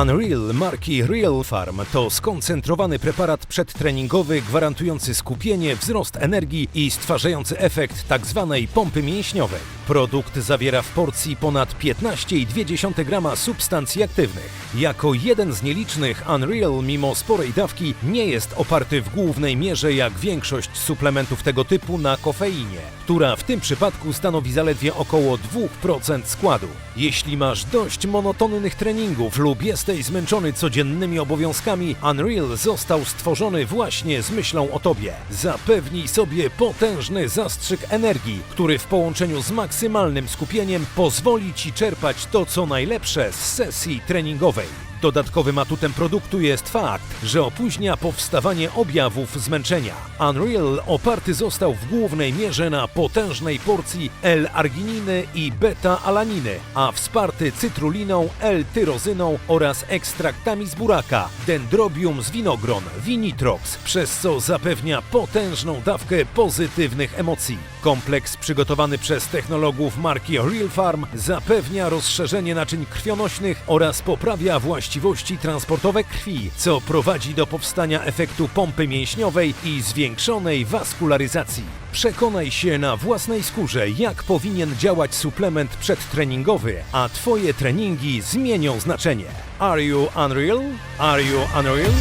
Unreal marki Real Farm to skoncentrowany preparat przedtreningowy gwarantujący skupienie, wzrost energii i stwarzający efekt tzw. pompy mięśniowej. Produkt zawiera w porcji ponad 15,2 grama substancji aktywnych. Jako jeden z nielicznych Unreal mimo sporej dawki nie jest oparty w głównej mierze jak większość suplementów tego typu na kofeinie, która w tym przypadku stanowi zaledwie około 2% składu. Jeśli masz dość monotonnych treningów lub jesteś zmęczony codziennymi obowiązkami, Unreal został stworzony właśnie z myślą o tobie. Zapewnij sobie potężny zastrzyk energii, który w połączeniu z maksymalnym skupieniem pozwoli ci czerpać to co najlepsze z sesji treningowej. Dodatkowym atutem produktu jest fakt, że opóźnia powstawanie objawów zmęczenia. Unreal oparty został w głównej mierze na potężnej porcji L-argininy i beta-alaniny, a wsparty cytruliną, L-tyrozyną oraz ekstraktami z buraka, dendrobium z winogron, vinitrox, przez co zapewnia potężną dawkę pozytywnych emocji. Kompleks przygotowany przez technologów marki Real Farm zapewnia rozszerzenie naczyń krwionośnych oraz poprawia właściwości transportowe krwi, co prowadzi do powstania efektu pompy mięśniowej i zwiększonej waskularyzacji. Przekonaj się na własnej skórze, jak powinien działać suplement przedtreningowy, a Twoje treningi zmienią znaczenie. Are you unreal? Are you unreal?